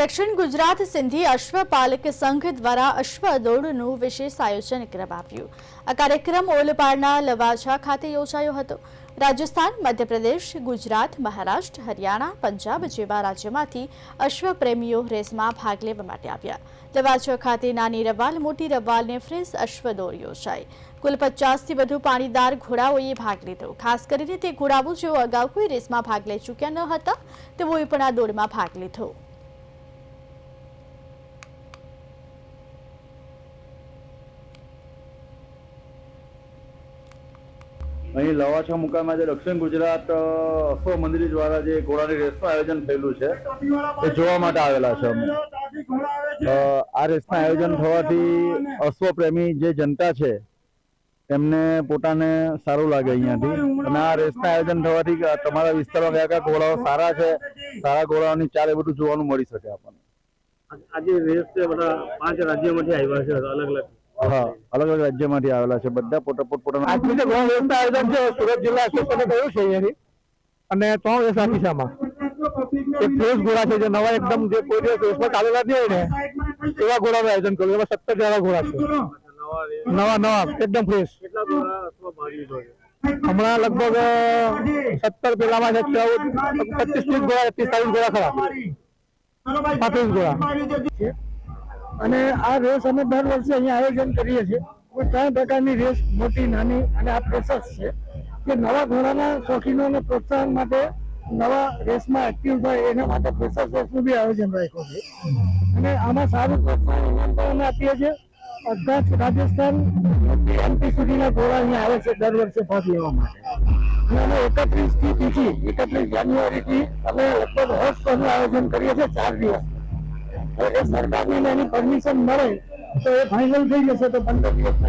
દક્ષિણ ગુજરાત સિંધી અશ્વપાલક સંઘ દ્વારા અશ્વ દોડનું વિશેષ આયોજન કરવામાં આવ્યું આ કાર્યક્રમ ઓલપાડના લવાછા ખાતે યોજાયો હતો. રાજસ્થાન, મધ્યપ્રદેશ, ગુજરાત, મહારાષ્ટ્ર, હરિયાણા, પંજાબ જેવા રાજ્યોમાંથી અશ્વપ્રેમીઓ રેસમાં ભાગ લેવા માટે આવ્યા. લવાછા ખાતે નાની રવાલ, મોટી રવાલને ફ્રેશ અશ્વ દોડ યોજાઈ કુલ પચાસથી વધુ પાણીદાર ઘોડાઓએ ભાગ લીધો. ખાસ કરીને તે ઘોડાઓ જેઓ અગાઉ કોઈ રેસમાં ભાગ લઈ ચૂક્યા ન હતા, તેઓએ પણ આ દોડમાં ભાગ લીધો. અહીં લવાછા મુકામે જે દક્ષિણ ગુજરાત અશ્વ મંદિર દ્વારા જે ઘોડાની રેસનું આયોજન થયેલું છે, એ જોવા માટે આવેલા છે અમે. આ રેસના આયોજન થવાથી અશ્વ પ્રેમી જે જનતા છે એમને પોતાને સારું લાગે અહીંયાથી. અને આ રેસના આયોજન થવાથી તમારા વિસ્તારમાં કયા કયા ઘોડાઓ સારા છે, સારા ઘોડાઓની ચાલ એ બધું જોવાનું મળી શકે આપણને. આજે રેસ છે, બધા પાંચ રાજ્યોમાંથી આવ્યા છે, અલગ અલગ. હા અલગ અલગ રાજ્યમાંથી આવેલા છે. બધા પોતા પોતપોતાના આજની જે ઘોડા વ્યવસ્થા આયોજન છે. સુરત જિલ્લા એસોસિએશને કહ્યું છે અહીંયાથી. અને ત્રણ વર્ષ રાખી એક ફ્રેશ ઘોડા છે જે નવા એકદમ જે કોઈ દિવસ રેસમાં ચાલેલા નહીં હોય ને એવા ઘોડાનું આયોજન કર્યું. એમાં સત્તર જેવા ઘોડા છે. નવા નવા એકદમ ફ્રેશ. હમણાં લગભગ સત્તર પેલામાં છે ચૌદ પચીસ ત્રીસ ઘોડા ત્રીસ ચાલીસ ઘોડા ખરા. પાંત્રીસ ઘોડા અને આ રેસ અમે દર વર્ષે અહીંયા આયોજન કરીએ છીએ. કોઈ ત્રણ પ્રકારની રેસ, મોટી, નાની, અને આ પ્રેસર્સ છે કે નવા ઘોડાના શોખીનોને પ્રોત્સાહન માટે નવા રેસમાં એક્ટિવ થાય, એના માટે પ્રેસર્સ રેસનું બી આયોજન રાખ્યું છે. અને આમાં સારું પ્રોત્સાહન ઇનામ પણ અમે આપીએ છીએ. અડધા રાજસ્થાન એમપી સુધીના ઘોડા અહીંયા આવે છે દર વર્ષે ભાગ લેવા માટે. અને અમે એકત્રીસથી બીજી એકત્રીસ જાન્યુઆરી થી અમે લગભગ હોર્સ શોનું આયોજન કરીએ છીએ, ચાર દિવસ. હવે એ સરકારની એની પરમિશન મળે તો એ ફાઇનલ થઈ જશે તો પંદર દિવસ